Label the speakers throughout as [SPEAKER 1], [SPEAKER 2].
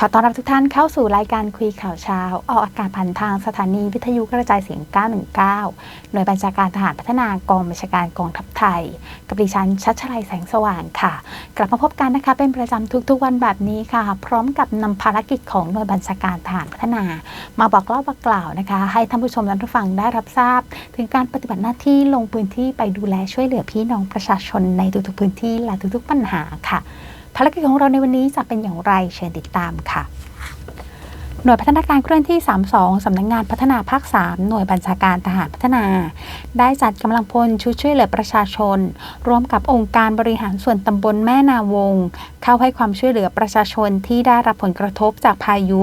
[SPEAKER 1] ขอต้อนรับทุกท่านเข้าสู่รายการคุยข่าวเช้า ออกอากาศผ่านทางสถานีวิทยุกระจายเสียง 919 หน่วยบัญชาการทหารพัฒนากองบัญชาการกองทัพไทย กับดิฉันชัชลัยแสงสว่างค่ะ กลับมาพบกันนะคะ เป็นประจำทุกๆวันแบบนี้ค่ะ พร้อมกับนำภารกิจของหน่วยบัญชาการทหารพัฒนา มาบอกเล่าบอกกล่าวนะคะ ให้ท่านผู้ชมและผู้ฟังได้รับทราบ ถึงการปฏิบัติหน้าที่ลงพื้นที่ไปดูแลช่วยเหลือพี่น้องประชาชนในทุกๆพื้นที่และทุกๆปัญหาค่ะ ภารกิจของเราในวันนี้จะเป็นอย่างไรเชิญติดตามค่ะ หน่วยพัฒนาการเคลื่อนที่ 32 สำนักงงานพัฒนาภาค 3 หน่วยบัญชาการทหารพัฒนา ได้จัดกำลังพลชุดช่วยเหลือประชาชน ร่วมกับองค์การบริหารส่วนตำบลแม่นาวง เข้าให้ความช่วยเหลือประชาชนที่ได้รับผลกระทบจากพายุ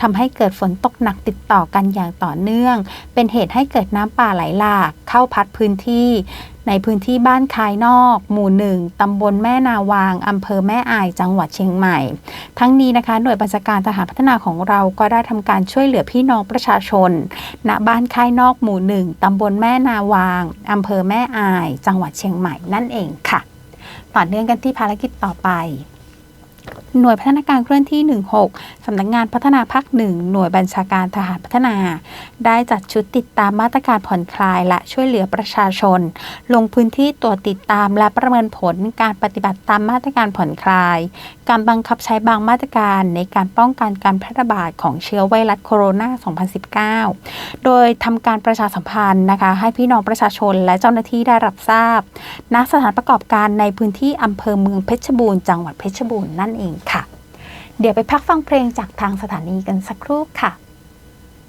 [SPEAKER 1] ทำให้เกิดฝนตกหนักติดต่อกันอย่างต่อเนื่อง เป็นเหตุให้เกิดน้ำป่าไหลหลาก เข้าพัดพื้นที่ในพื้นที่บ้านคายนอก หมู่หนึ่งตำบลแม่นาวาง อำเภอแม่อาย จังหวัดเชียงใหม่ ทั้งนี้นะคะ หน่วยบัญชาการทหารพัฒนาของเราก็ได้ทำการช่วยเหลือพี่น้องประชาชน ณ บ้านคายนอก หมู่หนึ่งตำบลแม่นาวาง อำเภอแม่อาย จังหวัดเชียงใหม่นั่นเองค่ะ ต่อเนื่องกันที่ภารกิจต่อไป หน่วยพัฒนาการเคลื่อนที่ 16 สำนักงงานพัฒนาภาคหนึ่งหน่วยบัญชาการทหารพัฒนา ได้จัดชุดติดตามมาตรการผ่อนคลายและช่วยเหลือประชาชน ลงพื้นที่ตรวจติดตามและประเมินผลการปฏิบัติตามมาตรการผ่อนคลาย การบังคับใช้บางมาตรการในการป้องกันการแพร่ระบาดของเชื้อไวรัสโคโรนา 2019 โดยทำการประชาสัมพันธ์นะคะ ให้พี่น้องประชาชนและเจ้าหน้าที่ได้รับทราบณสถานประกอบการในพื้นที่อำเภอเมืองเพชรบูรณ์จังหวัดเพชรบูรณ์นั่นเอง เดี๋ยวไปพักฟังเพลงจากทางสถานีกันสักครู่ค่ะ